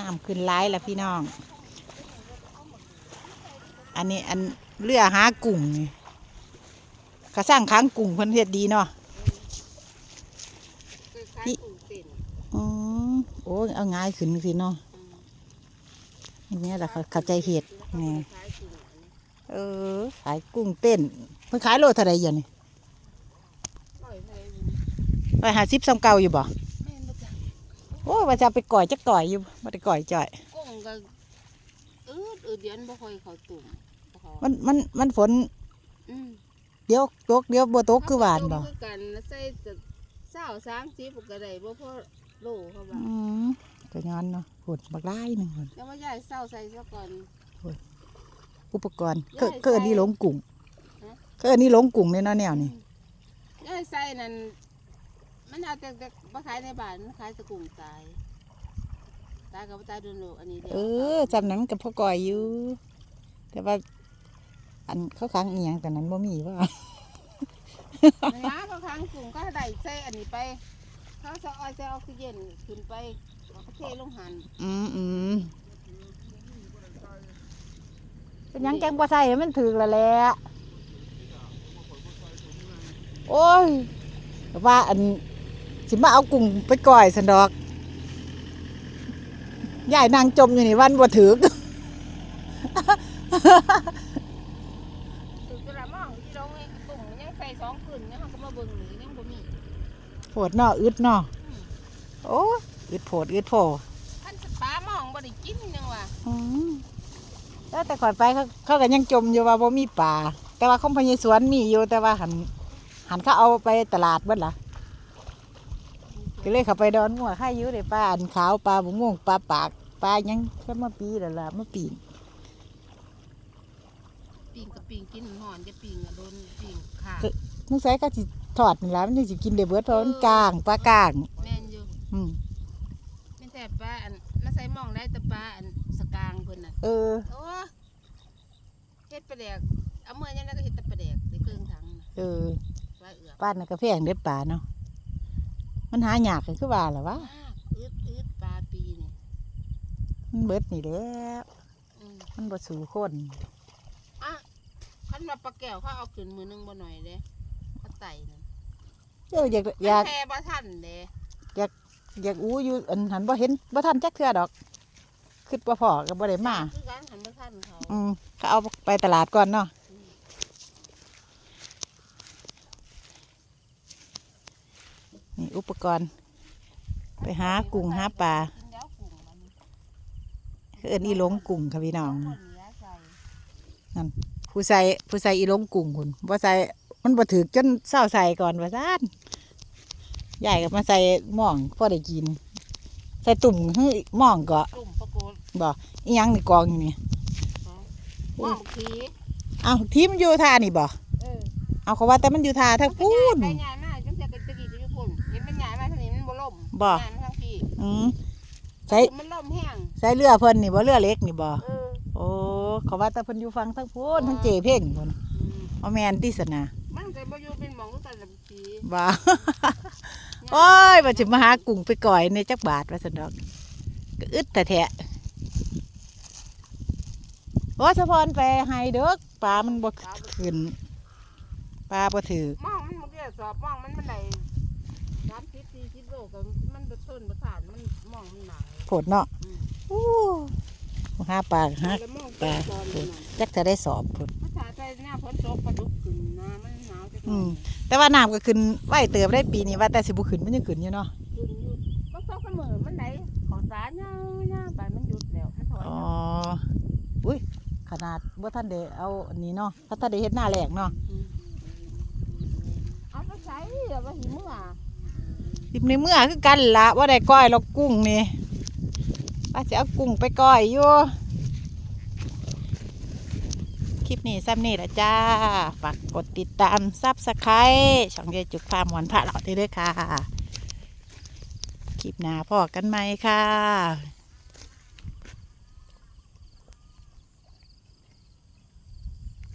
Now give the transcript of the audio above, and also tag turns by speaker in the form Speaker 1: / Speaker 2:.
Speaker 1: น้ำขึ้นร้ายแล้วพี่น้อง อันนี้อันเรือหากุ้งนี่กระสร้างค้างกุ้งเพิ่นเฮ็ดดีเนาะ
Speaker 2: คล้ายๆกุ้งเต้น
Speaker 1: อืมโอ้ยเอาง่ายขึ้นสิเนาะอันนี้แหละเขาเข้าใจเห็ดนี่
Speaker 2: คล้ายๆกุ้งอันนี้
Speaker 1: เออ ขายกุ้งเต้นเพิ่นขายโลเท่าไรอย่างนี้
Speaker 2: ร้อยเลย
Speaker 1: ร้อยห้าสิบสามเก้าอยู่บ่
Speaker 2: แม่นบ่จ้ะ
Speaker 1: โอ้ยว่าจะเอาไปก่อยจักก่อยอยู่บ่ได้ก่อยจ่อย
Speaker 2: กุ้งก็อืดอืดเดี๋ยวบ่ค่อยเข้าตุ่มบ่เข้า
Speaker 1: มันมันมันฝน
Speaker 2: อืม
Speaker 1: เดี๋ยวตกเดี๋ยวบ่ตกคือหวานบ่
Speaker 2: เขก็ต้มคือกันแล้วใส่แต่เศร้าสามสิบก็ได้บ่พอโลเขาว่า
Speaker 1: อืมก็ย้อนเนาะฝนบักไล่หนึ่งพุ่น
Speaker 2: แล้วมาย้ายเศร้าใส่ซะก่อน
Speaker 1: อุปกรณ์
Speaker 2: ย้าย
Speaker 1: เกิดเกิดนี่หลงกุ้ง
Speaker 2: ฮะ
Speaker 1: เกิดนี่หลงกุ้งในเนาะแนวนี่
Speaker 2: ย้ายใส่นั่น มันเอาแต่แต่บ่ขายในบ้านมันขายแตะกุ้งตาย ตายก็บ่ตายโดนโลอันนี้เดียว
Speaker 1: เออจำนั้นกับพ่อก่อยอยู่ แต่ว่า อันเขาค้างเอียงแต่นั้นบ่มีว่า
Speaker 2: มันล้าเขาค้างกุ้งก็ได้ใส่อันนี้ไป เขาจะเอาใส่ออกซิเจนขึ้นไปเอาเทลงหัน
Speaker 1: อืมอืมเป็นหยังแกงปลาใส่ให้มันถึกแล้วแหละโอ้ยว่าอัน สิมาเอากุ้งไปก่อยสันดอกยายนางจมอยู่นี่วันบ่ถึก
Speaker 2: ถึงกระมองที่ลงไอ้ตุ่มมันยังใส่สองขึ้นเนี่ยเขาก็มาเบิ่งหนียังบ่มี
Speaker 1: โผดเนาะอึดเนาะโอ้อึดโผดอึดโผ
Speaker 2: ท่านสปามองบ่ได้กินยังว่ะ
Speaker 1: อืมแล้วแต่ก่อนไปเขาเขาก็ยังจมอยู่ว่าบ่มีปลาแต่ว่าของพญสวนมีอยู่แต่ว่าหันหันเขาเอาไปตลาดเบิดล่ะ ก็เลยเขาไปดอนหัวข้าอยู่ได้ปลาอันขาวปลาบุม่วงปลาปากปลายังแค่มาปีแล้วล่ะมาปีน
Speaker 2: ปิงกับปิงกินหอนจะปิงอะโดนปิงขาด
Speaker 1: นึกใส่ก็สิทอดนี่ล่ะมันยังสิกินได้เบิดเพราะมันกลางปลากลาง
Speaker 2: แม่นอยู่
Speaker 1: อืม
Speaker 2: แม่นแต่ปลาอันมาใส่หมองได้แต่ปลาอันสกางเพิ่นน่ะ
Speaker 1: เออ
Speaker 2: โอ้เฮ็ดปลาแดกเอาเมื่อยังไงก็เฮ็ดแต่ปลาแดกในเครื่องถังน่ะ
Speaker 1: เออ
Speaker 2: ปลาเอือก
Speaker 1: ป้านน่ะก็แพงเด็ดปลาเนาะ มันหายากก็คือว่าล่ะวะ
Speaker 2: มากอืดอืดปลาปีนี่
Speaker 1: มันเบิดนี่แหล้ว
Speaker 2: อืม
Speaker 1: มันบ่สู่คน
Speaker 2: อะคันว่าปลาแก้วเขาเอาขึ้นมือหนึงบ่หน่อยเด้เขาไต่นั่น
Speaker 1: เอออยากอยาก
Speaker 2: แพ้บ่ทันเด้
Speaker 1: อยากอู้อยู่อันหันบ่เห็นบ่ทันจักเทื่อดอกคิดบ่พอก็บ่ได้มา
Speaker 2: คือการหันบ่ทันเขา
Speaker 1: อืมเขาเอาไปตลาดก่อนเนาะนี่ อุปกรณ์ ไปหากุ้งหาปลา
Speaker 2: กินแล้วกุ้งมัน
Speaker 1: เอิ้นอีหลงกุ้งค่ะพี่น้อง
Speaker 2: คนเหลือใส่
Speaker 1: ผู้ใส่ผู้ใส่อีหลงกุ้งคุณบ่ใส่มันบ่ถึกจนเศร้าใส่ก่อนว่าซ่านยายก็มาใส่หม่องพอได้กิน ใส่ตุ่มเฮ้ยหม่องก็
Speaker 2: ตุ่มปรากฏ
Speaker 1: บ่อีหยังนี่กองอยู่นี่
Speaker 2: หม้องผี
Speaker 1: เอาที่มันอยู่ท่านี่บ่
Speaker 2: เออ
Speaker 1: เอาเขาว่าแต่มันอยู่ท่าทั้งพูน
Speaker 2: บ่ล่ม
Speaker 1: บ่
Speaker 2: ใหญ่มาทางพี่
Speaker 1: อืมใส่
Speaker 2: มันล่มแห้ง
Speaker 1: ใส่เรือเพิ่นนี่บ่เรือเล็กนี่บ่
Speaker 2: เออ
Speaker 1: โอ้เขาว่าแต่เพิ่นอยู่ฟังทั้งพูนทั้งเจเพ่งพุ่น
Speaker 2: อืม
Speaker 1: เอาแม่นติสนะ
Speaker 2: มันก็บ่อยู่เป็นหมองแต่ละผี
Speaker 1: บ่โอ้ยว่าสิมาหากุ้งไปก่อยในจักบาทว่าซั่นดอกก็อึดแต่แท้โอ้สะพรไปให้เด้อปลามันบ่ขึ้นปลาบ่ถือ
Speaker 2: หมองมันบ่ได้สอบหมองมันมันได้30 40โล ก็มันบ่ทนบ่ทานมันหมองมันหนา
Speaker 1: โผดเนาะ
Speaker 2: อืม
Speaker 1: อู้หาปลาหา
Speaker 2: แล้วหมอง
Speaker 1: ปลา
Speaker 2: ตอนนั้นน่ะ
Speaker 1: จักจะได้สอบพุ่น
Speaker 2: ภาษาไทยหน้าฝนตกปลาดุกขึ้นน้ำมันหนาวจัง
Speaker 1: อืมแต่ว่าน้ำก็ขึ้นไหวเติบได้ปีนี้ว่าแต่สิบ่ขึ้นมันยังขึ้นอยู่เนาะ
Speaker 2: ขึ้นอยู่ก็ตกกันมื้อมันไหนของสารยาวๆไปมันหยุดแล้วมันถอย
Speaker 1: อ๋อ
Speaker 2: แล้ว
Speaker 1: อุ้ยขนาดว่าท่านได้เอาอันนี้เนาะถ้าท่านได้เฮ็ดหน้าแหลกเนาะ
Speaker 2: เอาไปใช้เดี๋ยวว่าหิมื่อ
Speaker 1: สิบในเมื่อคือกันละว่าได้ก้อยเรากุ้งนี่ป้าจะเอากุ้งไปก้อยอยู่คลิปนี้ซ้ำนี่ละจ้า ฝากกดติดตามซับสไครต์ช่องเยจุกฟาร์มหวานพระเราได้ด้วยค่ะ คลิปหน้าพอกันไหมค่ะ